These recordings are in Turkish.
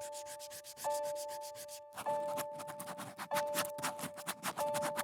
Thank you.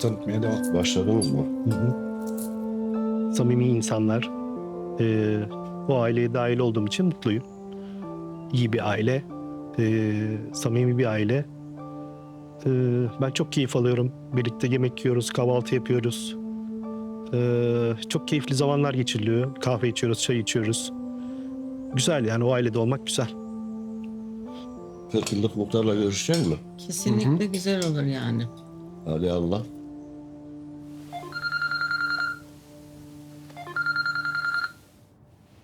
Tanıtmaya devam. Başladınız mı? Hı hı. Samimi insanlar. Ee, bu aileye dahil olduğum için mutluyum. İyi bir aile. ee, samimi bir aile. Ee, ben çok keyif alıyorum. Birlikte yemek yiyoruz, kahvaltı yapıyoruz. Ee, çok keyifli zamanlar geçiriliyor. Kahve içiyoruz, çay içiyoruz. Güzel yani o ailede olmak güzel. 40 yıllık muhtarla görüşecek mi? Kesinlikle güzel olur yani. Hadi Allah.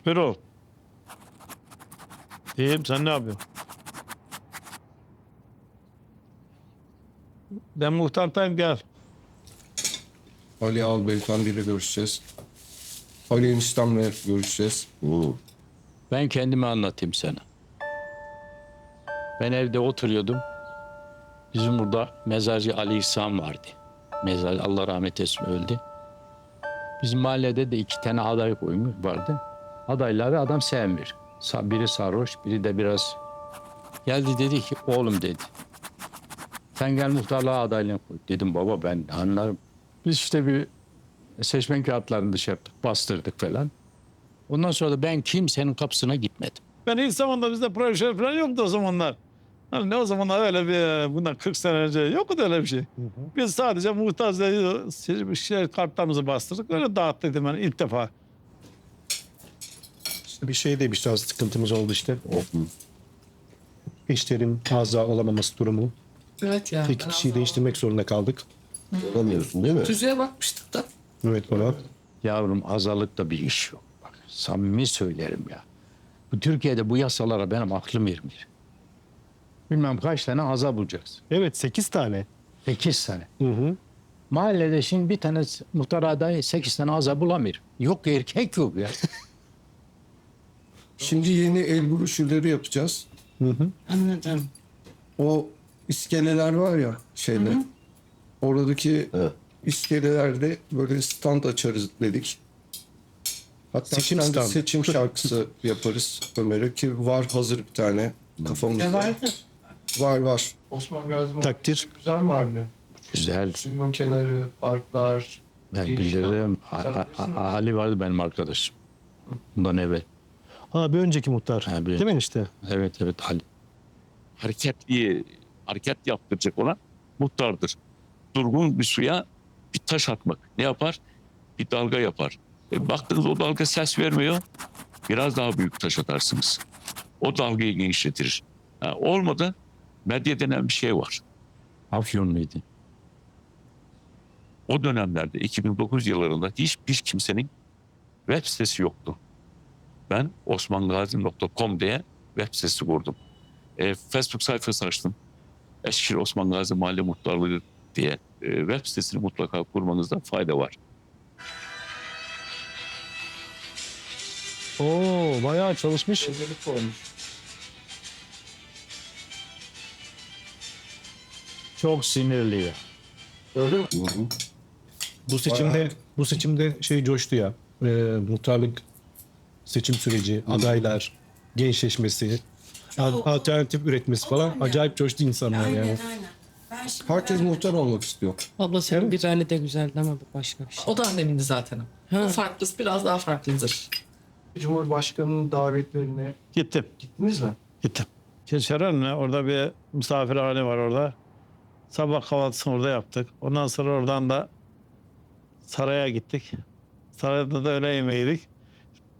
Birol. İyiyim sen ne yapıyorsun? Ben muhtardayım gel. Ali Al Beyefendi ile görüşeceğiz. Ali Eniştem'le görüşeceğiz. Hı. Ben kendimi anlatayım sana. Ben evde oturuyordum. Bizim burada mezarcı Ali İhsan vardı. Mezar Allah rahmet etsin öldü. Bizim mahallede de iki tane aday koymuş vardı. Adayları adam sevmiyor. Sa- Biri sarhoş, biri de biraz geldi dedi ki oğlum dedi. Sen gel muhtarlığa adaylığını koy. Dedim baba ben anlarım. Biz işte bir seçmen kağıtlarını dışarı yaptık, bastırdık falan. Ondan sonra da ben kimsenin kapısına gitmedim. Ben ilk zamanda bizde proje falan yoktu o zamanlar. Hani ne o zamanlar öyle bir bundan 40 sene önce yoktu öyle bir şey. Biz sadece muhtaç şey, kartlarımızı bastırdık öyle dağıttık ben ilk defa. Bir şey de bir biraz sıkıntımız oldu işte. Eşlerin fazla olamaması durumu. Evet ya. İki kişiyi değiştirmek zorunda kaldık. Olamıyorsun değil mi? Tüzüğe bakmıştık da. Evet baba. Yavrum azalıkta bir iş yok. Bak samimi söylerim ya. Bu Türkiye'de bu yasalara benim aklım ermiyor. Bilmem kaç tane aza bulacaksın. Evet 8 tane. Sekiz tane. Hı hı. Mahallede şimdi bir tane muhtar adayı sekiz tane aza bulamıyor. Yok erkek yok ya. Şimdi yeni el broşürleri yapacağız. Hı hı. Anladım. O iskeleler var ya şeyde. Oradaki Evet. iskelelerde böyle stand açarız dedik. Hatta Seçim seçim şarkısı yaparız Ömer'e ki var hazır bir tane kafamızda. Ne vardır? Var var. Osman Gazi Takdir. güzel mahalle. Güzel. Suyun kenarı, parklar. Ben bilirim. Ali vardı benim arkadaşım. Bundan evvel. Ha bir önceki muhtar. Ha, bir- Değil mi işte? Evet evet Ali. hareketli hareket yaptıracak olan muhtardır. Durgun bir suya bir taş atmak ne yapar? Bir dalga yapar. E, baktınız o dalga ses vermiyor. Biraz daha büyük taş atarsınız. O dalgayı genişletir. Ha, olmadı medya denen bir şey var. Afyonluydu. O dönemlerde 2009 yıllarında hiçbir kimsenin web sitesi yoktu. Ben osmangazi.com diye web sitesi kurdum. E, Facebook sayfası açtım. Eskişehir Osman Gazi Mahalle Muhtarlığı diye e, web sitesini mutlaka kurmanızda fayda var. Oo bayağı çalışmış. Özellik olmuş. Çok sinirli ya. Hı hı. Bu seçimde bu seçimde şey coştu ya. Ee, muhtarlık seçim süreci, adaylar, gençleşmesi, al- alternatif üretmesi falan acayip coştu insanlar yani. aynen. Ben şimdi Herkes muhtar olmak istiyor. Abla senin bir tane de güzeldi ama bu başka bir şey. O da annemindi zaten. O farklısı biraz daha farklıdır. Cumhurbaşkanının davetlerine Gittim. gittiniz mi? Gittim. Keşeren'le orada bir misafirhane var orada. Sabah kahvaltısını orada yaptık. Ondan sonra oradan da saraya gittik. Sarayda da öğle yemeği yedik.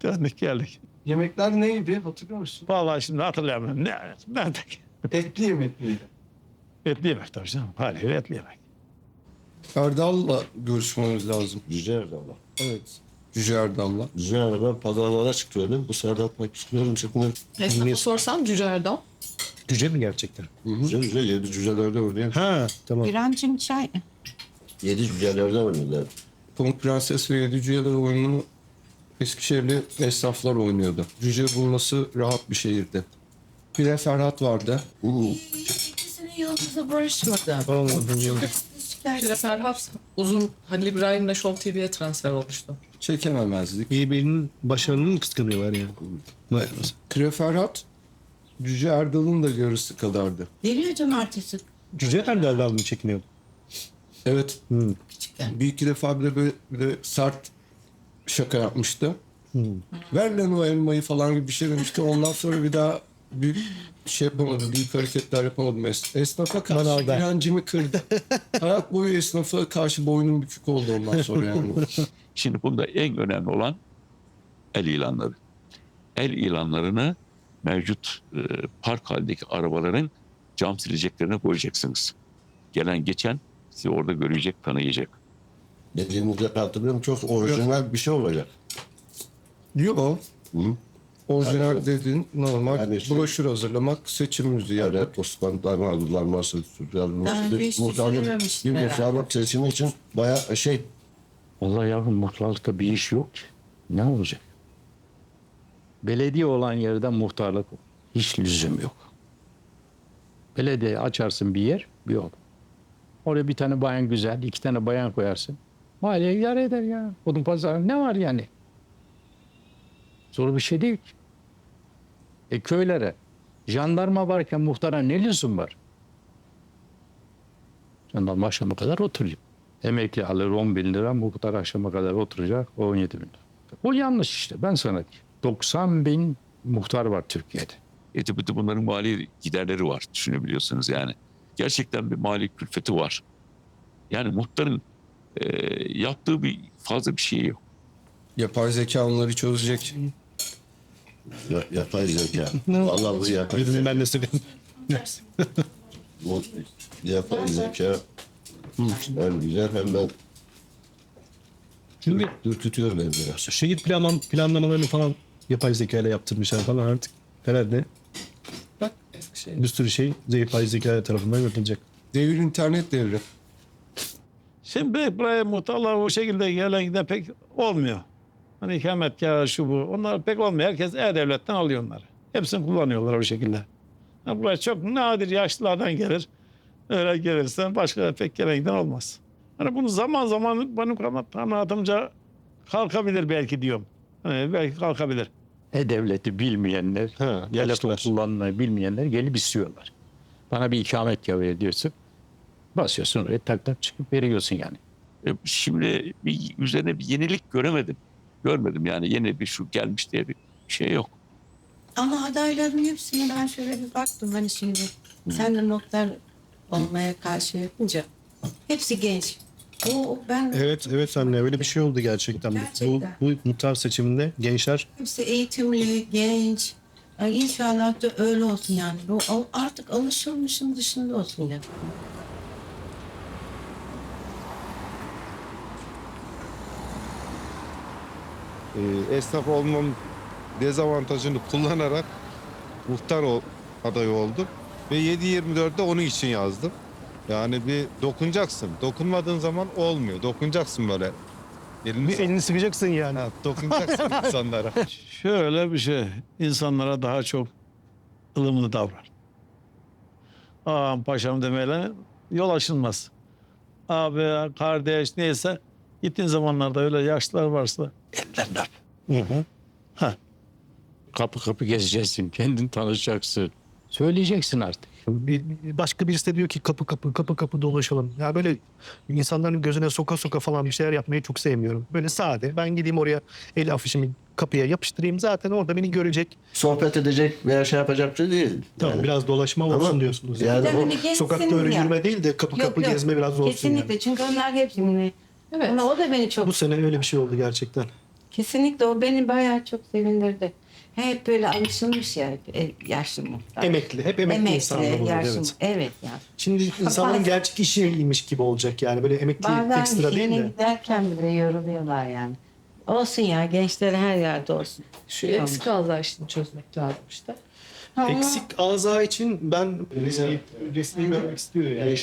Döndük geldik. Yemekler neydi hatırlıyor musun? Vallahi şimdi hatırlayamıyorum. Ne, ben de Etli yemek miydi? etli yemek tabii canım. Haliyle etli yemek. Erdal'la görüşmemiz lazım. Cüce Erdal'la. Evet. Cüce Erdal'la. Cüce Erdal pazarlara çıktı öyle. Bu sefer de atmak istiyorum. Çıkmıyor. Esnafa sorsam Cüce Erdal. Cüce mi gerçekten? Güzel güzel yedi cücelerde oynayan. Ha tamam. İremcim çay. Yedi cücelerde oynadılar. Pamuk Prenses ve Yedi Cüceler oyununu Eskişehirli esnaflar oynuyordu. Cüce bulması rahat bir şehirdi. Bir de Ferhat vardı. İkisinin yıldızı barışmadı. Bir de Ferhat uzun Halil İbrahim'le Show TV'ye transfer olmuştu. Çekememezdik. Birbirinin başarını mı kıskanıyorlar yani? Vay. Pire Ferhat Cüce Erdal'ın da yarısı kadardı. Geliyor cumartesi Cüce Erdal'dan mı çekiniyor? Evet. küçükken. Bir iki defa bir de böyle de sert şaka yapmıştı. Ver lan o elmayı falan gibi bir şey demişti. Ondan sonra bir daha büyük şey yapamadım. Büyük hareketler yapamadım. Es- Esnafa karşı Manavda. direncimi kırdı. Hayat boyu esnafa karşı boynum bükük oldu ondan sonra yani. Şimdi bunda en önemli olan el ilanları. El ilanlarını mevcut e, park halindeki arabaların cam sileceklerine koyacaksınız. Gelen geçen sizi orada görecek, tanıyacak. Dediğinizde katılıyorum. Çok orijinal bir şey olacak. Yok. Hı? Orijinal dediğin normal Yani şey- broşür hazırlamak, seçimimizi yapmak. Evet, Osman Damarlılanması, Daha önce hiç düşünmemiştim Bir herhalde. muhtarlık seçimi için bayağı şey Vallahi yavrum muhtarlıkta bir iş yok ki. Ne olacak? Belediye olan yerden muhtarlık hiç lüzum yok. Belediye açarsın bir yer, bir yol. Oraya bir tane bayan güzel, iki tane bayan koyarsın. Mahalleye idare eder ya. Odun pazarı ne var yani? Zor bir şey değil ki. E köylere jandarma varken muhtara ne lüzum var? Jandarma akşama kadar oturuyor. Emekli alır 10 bin lira, muhtar akşama kadar oturacak 17 bin lira. Bu yanlış işte ben sana diyeyim. 90 bin muhtar var Türkiye'de. E tabi de bunların mali giderleri var düşünebiliyorsunuz yani. Gerçekten bir mali külfeti var. Yani muhtarın e, yaptığı bir fazla bir şey yok. Yapay zeka onları çözecek. ya, yapay zeka. Vallahi bu yapay zeka. ben de söyleyeyim. Bu yapay zeka hem güzel hem ben Şimdi ürkütüyor beni biraz. şehir planlam planlamalarını falan yapay zeka ile yaptırmışlar falan artık. Herhalde Bak şey. bir sürü şey yapay zeka tarafından yapılacak. Devir internet devri. Şimdi buraya muhtarlar o şekilde gelen giden pek olmuyor. Hani ikametgah şu bu. Onlar pek olmuyor. Herkes E-Devlet'ten alıyor onları. Hepsini kullanıyorlar o şekilde. Ha, buraya çok nadir yaşlılardan gelir. Öyle gelirsen başka pek gelen giden olmaz. Hani bunu zaman zaman benim kanaatimce kalkabilir belki diyorum. Hani belki kalkabilir. E-Devlet'i bilmeyenler, Ha, yaşlılar. kullanmayı bilmeyenler gelip istiyorlar. Bana bir ikametgah ver diyorsun. Basıyorsun oraya tak tak çıkıp veriyorsun yani. E, şimdi bir üzerine bir yenilik göremedim. Görmedim yani yeni bir şu gelmiş diye bir şey yok. Ama adayların hepsine ben şöyle bir baktım hani şimdi sen de notlar olmaya karşı yapınca hepsi genç. O ben Evet evet anne öyle bir şey oldu gerçekten. Gerçekten. Bu, bu muhtar seçiminde gençler hepsi eğitimli, genç. Ay inşallah da öyle olsun yani. Bu al- artık alışılmışın dışında olsun ya. E, esnaf olmam dezavantajını kullanarak muhtar ol, adayı oldum. Ve 7-24'de onun için yazdım. Yani bir dokunacaksın. Dokunmadığın zaman olmuyor. Dokunacaksın böyle. Elini, elini sıkacaksın yani. Ha, dokunacaksın insanlara. Şöyle bir şey. insanlara daha çok ılımlı davran. Ağam paşam demeyle yol açılmaz. Abi, kardeş neyse gittiğin zamanlarda öyle yaşlılar varsa öp. Hı hı. Kapı kapı gezeceksin, kendin tanışacaksın. Söyleyeceksin artık. Bir, başka birisi de diyor ki kapı kapı kapı kapı dolaşalım. Ya böyle insanların gözüne soka soka falan bir şeyler yapmayı çok sevmiyorum. Böyle sade. Ben gideyim oraya el afişimi kapıya yapıştırayım. Zaten orada beni görecek. Sohbet edecek veya şey yapacak şey değil. Tamam Yani biraz dolaşma Ama olsun diyorsunuz. yani de o- hani Sokakta öyle ya. yürüme değil de kapı Yok, kapı yok. gezme biraz olsun Kesinlikle yani. çünkü onlar hepsini. Evet. Ama o da beni çok Bu sene öyle bir şey oldu gerçekten. Kesinlikle o beni bayağı çok sevindirdi. Hep böyle alışılmış ya e, yaşlı muhtar. Emekli. Hep emekli, insanlar oluyor. yaşlı. Evet. Evet ya. Şimdi insanların Bazen- gerçek işiymiş gibi olacak yani. Böyle emekli Bazen ekstra değil işine de. giderken bile yoruluyorlar yani. Olsun ya gençler her yerde olsun. Şu eksik azlar şimdi çözmek lazım işte. Eksik ağza için ben resmi, resmi görmek istiyor yani.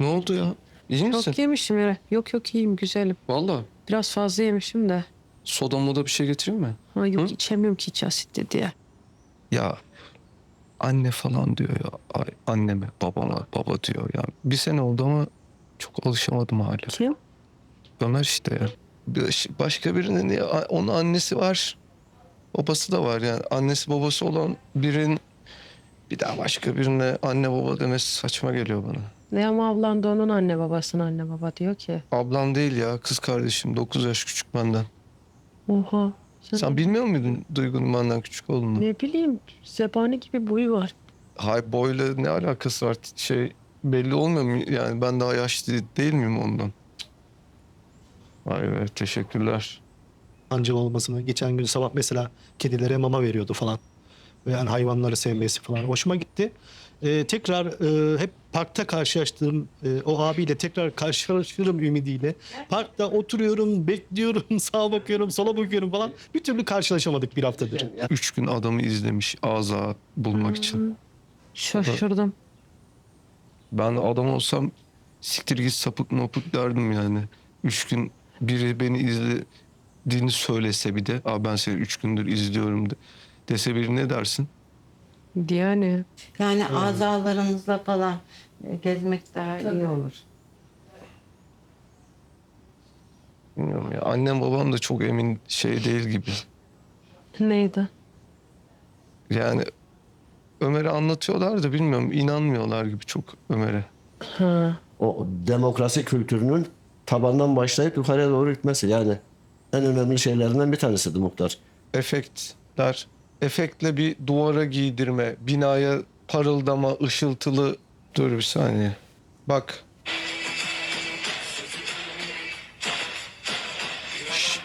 Ne oldu ya? İyi misin? Çok yemişim ya. Yok yok iyiyim güzelim. Valla. Biraz fazla yemişim de. Soda moda bir şey getireyim mi? Ha, yok Hı? içemiyorum ki hiç asitli diye. Ya anne falan diyor ya. Ay, anneme, babama, baba diyor ya. Bir sene oldu ama çok alışamadım hala. Kim? Ömer işte ya. Başka birinin ya, onun annesi var. Babası da var yani. Annesi babası olan birinin bir daha başka birine anne baba demesi saçma geliyor bana. Ne ama ablan da onun anne babasına anne baba diyor ki. Ablam değil ya kız kardeşim 9 yaş küçük benden. Oha. Sen, Sen bilmiyor muydun Duygu'nun benden küçük olduğunu? ne bileyim zebani gibi boyu var. Hay boyla ne alakası var? Şey belli olmuyor mu? Yani ben daha yaşlı değil miyim ondan? Vay be teşekkürler. Ancam olmasını. Geçen gün sabah mesela kedilere mama veriyordu falan. Yani hayvanları sevmesi falan. Hoşuma gitti. Ee, tekrar e, hep parkta karşılaştığım e, o abiyle tekrar karşılaşırım ümidiyle. Parkta oturuyorum, bekliyorum, sağa bakıyorum, sola bakıyorum falan. Bir türlü karşılaşamadık bir haftadır. Üç gün adamı izlemiş ağza bulmak için. Şaşırdım. Ben adam olsam siktir git sapık mapık derdim yani. Üç gün biri beni izlediğini söylese bir de. Aa ben seni üç gündür izliyorum de, dese biri ne dersin? Yani Yani azalarınızla falan e, gezmek daha iyi olur. Bilmiyorum ya. Annem babam da çok emin şey değil gibi. neydi? Yani Ömer'e anlatıyorlar da bilmiyorum inanmıyorlar gibi çok Ömer'e. Ha. O demokrasi kültürünün tabandan başlayıp yukarıya doğru gitmesi yani en önemli şeylerinden bir tanesidir muhtar. Efektler, efektle bir duvara giydirme, binaya parıldama, ışıltılı. Dur bir saniye. Bak. Ş-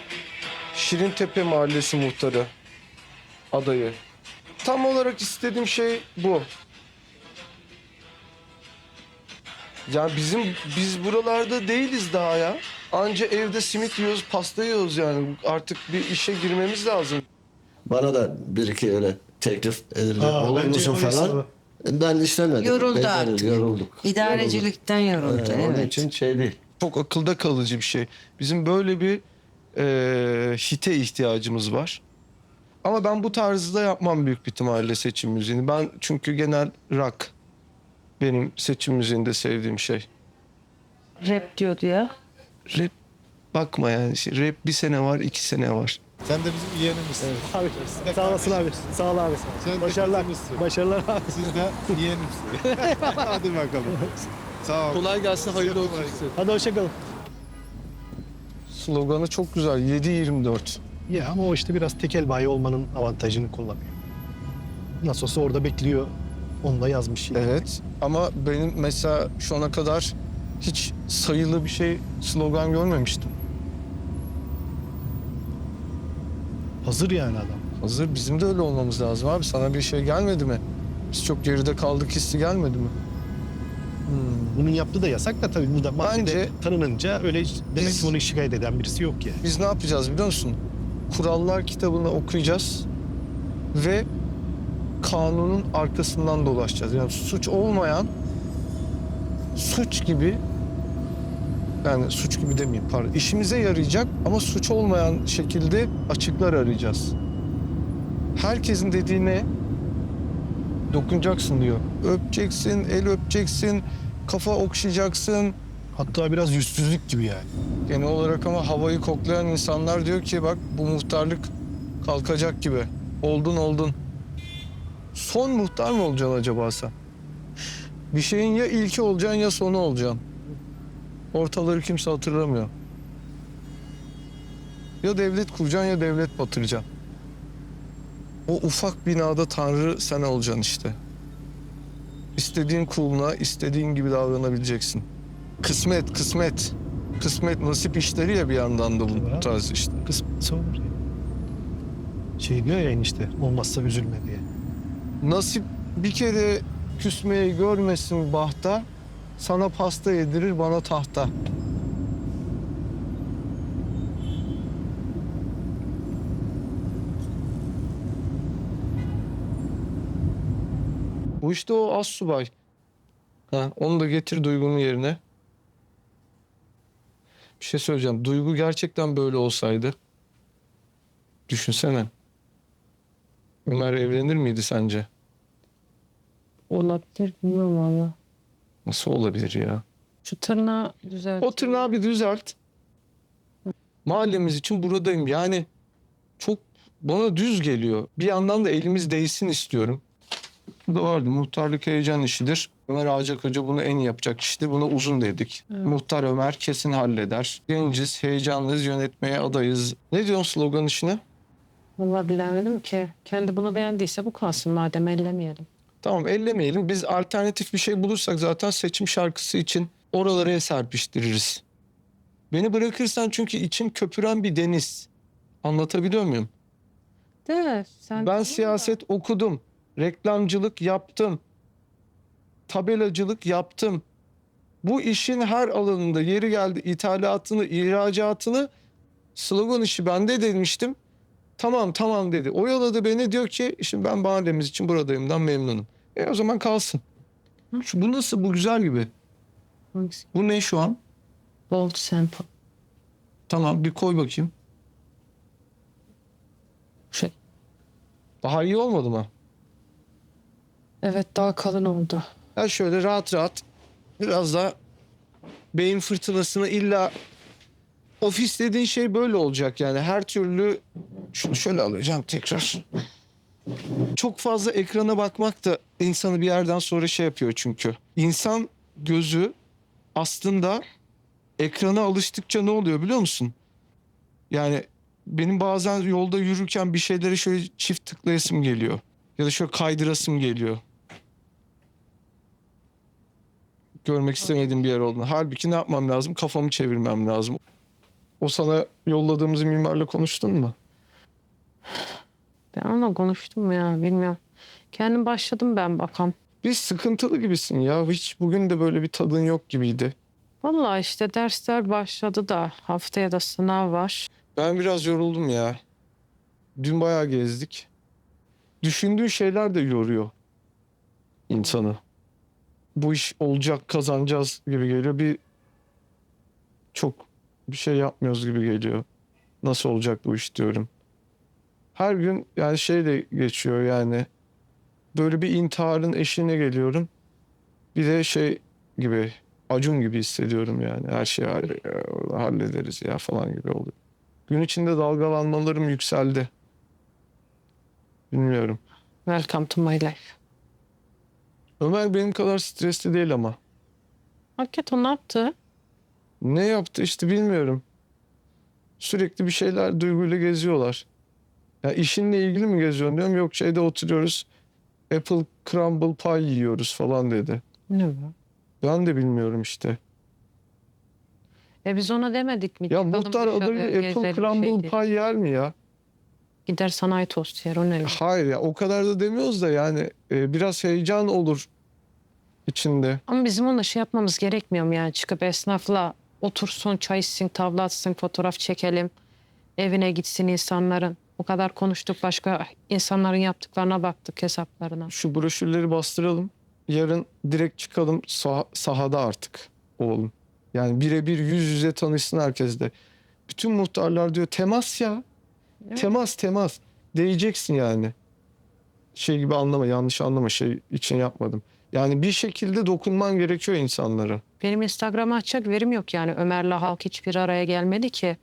Şirintepe Mahallesi muhtarı adayı. Tam olarak istediğim şey bu. Ya bizim biz buralarda değiliz daha ya. Anca evde simit yiyoruz, pasta yiyoruz yani. Artık bir işe girmemiz lazım. Bana da bir iki öyle teklif edildi. Aa, Olur bence musun falan. sana. Ben istemedim. Yoruldu Beyefendi, artık. Yorulduk. İdarecilikten yoruldu. Yorulduk. Ee, Onun evet. için şey değil. çok akılda kalıcı bir şey. Bizim böyle bir e, hite ihtiyacımız var. Ama ben bu tarzda yapmam büyük bir ihtimalle seçim müziğini. Ben çünkü genel rock benim seçim müziğinde sevdiğim şey. Rap diyordu ya. Rap bakma yani rap bir sene var iki sene var. Sen de bizim yeğenimizsin. Abi, sağ olasın abi. Sağ ol abi. Sen de Başarılar. kızımızsın. Başarılar abi. Siz de yeğenimsin. Hadi bakalım. Sağ ol. Kolay gelsin hayırlı olsun. Hadi hoşçakalın. Sloganı çok güzel 7-24. Ya ama o işte biraz tekel bayi olmanın avantajını kullanıyor. Nasıl olsa orada bekliyor. Onu da yazmış. yani. Evet ama benim mesela şu ana kadar hiç sayılı bir şey slogan görmemiştim. Hazır yani adam. Hazır bizim de öyle olmamız lazım abi. Sana bir şey gelmedi mi? Biz çok geride kaldık hissi gelmedi mi? Bunun yaptığı da yasak da tabii burada Bence- tanınınca öyle demek Biz- ki bunu şikayet eden birisi yok yani. Biz ne yapacağız biliyor musun? Kurallar kitabını okuyacağız ve kanunun arkasından dolaşacağız. Yani suç olmayan suç gibi yani suç gibi demeyeyim pardon. İşimize yarayacak ama suç olmayan şekilde açıklar arayacağız. Herkesin dediği ne? Dokunacaksın diyor. Öpeceksin, el öpeceksin, kafa okşayacaksın. Hatta biraz yüzsüzlük gibi yani. Genel olarak ama havayı koklayan insanlar diyor ki bak bu muhtarlık kalkacak gibi. Oldun oldun. Son muhtar mı olacaksın acaba sen? Bir şeyin ya ilki olacaksın ya sonu olacaksın. Ortaları kimse hatırlamıyor. Ya devlet kuracaksın ya devlet batıracaksın. O ufak binada tanrı sen olacaksın işte. İstediğin kuluna istediğin gibi davranabileceksin. Kısmet, kısmet. Kısmet nasip işleri ya bir yandan da bu tarz işte. Kısmetse olur yani. Şey diyor ya enişte olmazsa üzülme diye. Nasip bir kere küsmeyi görmesin bahta, sana pasta yedirir, bana tahta. Bu işte o az subay. Ha, onu da getir Duygu'nun yerine. Bir şey söyleyeceğim. Duygu gerçekten böyle olsaydı. Düşünsene. Ömer evlenir miydi sence? Olabilir bilmiyorum valla. Nasıl olabilir ya? Şu tırnağı düzelt. O tırnağı bir düzelt. Mahallemiz için buradayım. Yani çok bana düz geliyor. Bir yandan da elimiz değsin istiyorum. Bu da vardı. Muhtarlık heyecan işidir. Ömer Ağacak Hoca bunu en iyi yapacak kişidir. Buna uzun dedik. Muhtar Ömer kesin halleder. Genciz, heyecanlıyız, yönetmeye adayız. Ne diyorsun slogan işine? Valla bilemedim ki. Kendi bunu beğendiyse bu kalsın madem ellemeyelim. Tamam ellemeyelim. Biz alternatif bir şey bulursak zaten seçim şarkısı için oralara serpiştiririz. Beni bırakırsan çünkü içim köpüren bir deniz. Anlatabiliyor muyum? De sen... Ben siyaset okudum. Reklamcılık yaptım. Tabelacılık yaptım. Bu işin her alanında yeri geldi ithalatını, ihracatını slogan işi bende demiştim. Tamam tamam dedi. Oyaladı beni diyor ki şimdi ben mahallemiz için buradayımdan memnunum. E o zaman kalsın. Şu, bu nasıl? Bu güzel gibi. Hangisi? Bu ne şu an? Bold sample. Tamam bir koy bakayım. Şey. Daha iyi olmadı mı? Evet daha kalın oldu. Ya şöyle rahat rahat biraz da beyin fırtınasını illa ofis dediğin şey böyle olacak yani her türlü şunu şöyle alacağım tekrar. Çok fazla ekrana bakmak da insanı bir yerden sonra şey yapıyor çünkü. İnsan gözü aslında ekrana alıştıkça ne oluyor biliyor musun? Yani benim bazen yolda yürürken bir şeylere şöyle çift tıklayasım geliyor. Ya da şöyle kaydırasım geliyor. görmek istemediğim bir yer olduğunu. Halbuki ne yapmam lazım? Kafamı çevirmem lazım. O sana yolladığımız mimarla konuştun mu? Ben onunla konuştum ya bilmiyorum. Kendim başladım ben bakalım. Bir sıkıntılı gibisin ya. Hiç bugün de böyle bir tadın yok gibiydi. Vallahi işte dersler başladı da haftaya da sınav var. Ben biraz yoruldum ya. Dün bayağı gezdik. Düşündüğün şeyler de yoruyor insanı. Bu iş olacak, kazanacağız gibi geliyor. Bir çok bir şey yapmıyoruz gibi geliyor. Nasıl olacak bu iş diyorum. Her gün yani şeyle geçiyor yani. Böyle bir intiharın eşiğine geliyorum. Bir de şey gibi Acun gibi hissediyorum yani. Her şeyi halle- hallederiz ya falan gibi oluyor. Gün içinde dalgalanmalarım yükseldi. Bilmiyorum. Welcome to my life. Ömer benim kadar stresli değil ama. Hakikaten o ne yaptı? Ne yaptı işte bilmiyorum. Sürekli bir şeyler duyguyla geziyorlar. Ya işinle ilgili mi geziyorsun diyorum. Yok şeyde oturuyoruz. Apple crumble pie yiyoruz falan dedi. Ne bu? Ben de bilmiyorum işte. E biz ona demedik mi? Ya Çıkalım muhtar dışarı, Apple gezelim, crumble şey diye. pie yer mi ya? Gider sanayi tost yer o ne? Hayır ya o kadar da demiyoruz da yani e, biraz heyecan olur içinde. Ama bizim onunla şey yapmamız gerekmiyor mu yani? Çıkıp esnafla otursun, çay içsin, tavla atsın, fotoğraf çekelim. Evine gitsin insanların. O kadar konuştuk başka insanların yaptıklarına baktık hesaplarına. Şu broşürleri bastıralım. Yarın direkt çıkalım sah- sahada artık oğlum. Yani birebir yüz yüze tanışsın herkes de. Bütün muhtarlar diyor temas ya. Evet. Temas temas. Değeceksin yani. Şey gibi anlama yanlış anlama şey için yapmadım. Yani bir şekilde dokunman gerekiyor insanlara. Benim Instagram'a açacak verim yok yani. Ömer'le halk hiçbir araya gelmedi ki.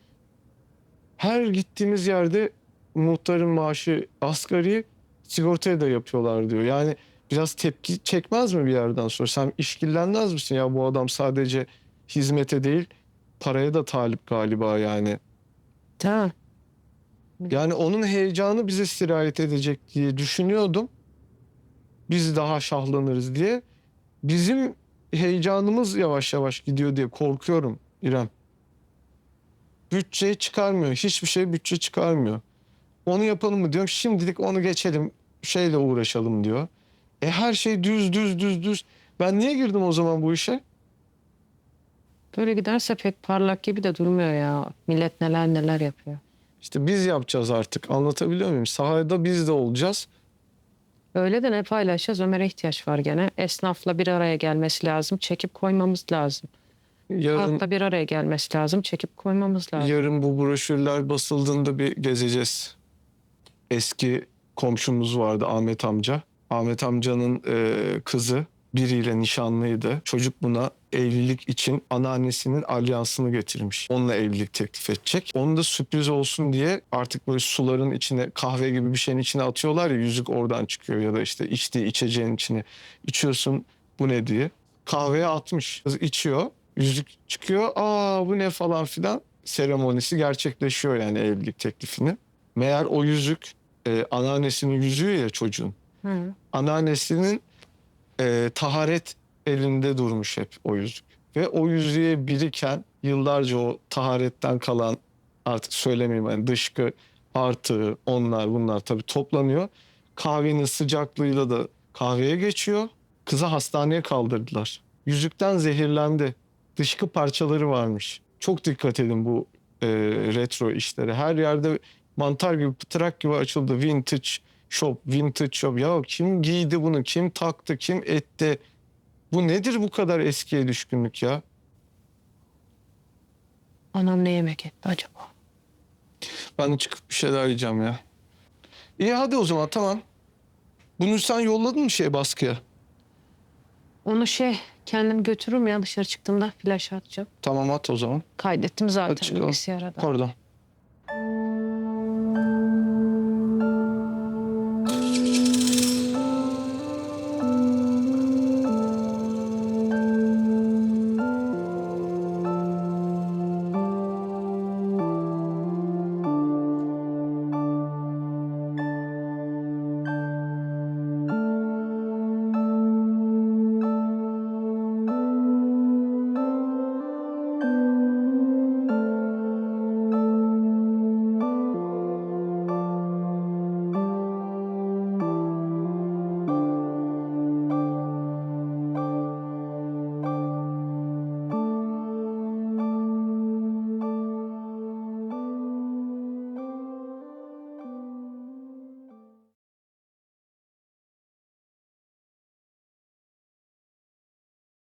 Her gittiğimiz yerde muhtarın maaşı asgari sigortaya da yapıyorlar diyor. Yani biraz tepki çekmez mi bir yerden sonra? Sen işkillenmez misin ya bu adam sadece hizmete değil paraya da talip galiba yani. Tamam. Yani onun heyecanı bize sirayet edecek diye düşünüyordum. Biz daha şahlanırız diye. Bizim heyecanımız yavaş yavaş gidiyor diye korkuyorum İrem. Bütçe çıkarmıyor. Hiçbir şey bütçe çıkarmıyor. Onu yapalım mı diyorum. Şimdilik onu geçelim. Şeyle uğraşalım diyor. E her şey düz düz düz düz. Ben niye girdim o zaman bu işe? Böyle giderse pek parlak gibi de durmuyor ya. Millet neler neler yapıyor. İşte biz yapacağız artık. Anlatabiliyor muyum? Sahada biz de olacağız. Öyle de ne paylaşacağız? Ömer'e ihtiyaç var gene. Esnafla bir araya gelmesi lazım. Çekip koymamız lazım. Yarın, Halkla bir araya gelmesi lazım. Çekip koymamız lazım. yarın bu broşürler basıldığında bir gezeceğiz. Eski komşumuz vardı Ahmet amca. Ahmet amcanın e, kızı biriyle nişanlıydı. Çocuk buna evlilik için anneannesinin alyansını getirmiş. Onunla evlilik teklif edecek. Onu da sürpriz olsun diye artık böyle suların içine kahve gibi bir şeyin içine atıyorlar ya yüzük oradan çıkıyor ya da işte içtiği içeceğin içine içiyorsun bu ne diye. Kahveye atmış. Kız içiyor. Yüzük çıkıyor. Aa bu ne falan filan. Seremonisi gerçekleşiyor yani evlilik teklifini. Meğer o yüzük e, anneannesinin yüzüğü ya çocuğun. Hı. Anneannesinin e, taharet elinde durmuş hep o yüzük. Ve o yüzüğe biriken yıllarca o taharetten kalan artık söylemeyeyim yani dışkı artığı onlar bunlar tabii toplanıyor. Kahvenin sıcaklığıyla da kahveye geçiyor. Kızı hastaneye kaldırdılar. Yüzükten zehirlendi. Dışkı parçaları varmış. Çok dikkat edin bu e, retro işlere. Her yerde mantar gibi pıtrak gibi açıldı. Vintage shop, vintage shop. Ya kim giydi bunu? Kim taktı? Kim etti? Bu nedir bu kadar eskiye düşkünlük ya? Anam ne yemek etti acaba? Ben de çıkıp bir şeyler yiyeceğim ya. İyi hadi o zaman tamam. Bunu sen yolladın mı şey baskıya? Onu şey kendim götürürüm ya dışarı çıktığımda flash atacağım. Tamam at o zaman. Kaydettim Hadi zaten çıkalım. bilgisayara da. Pardon.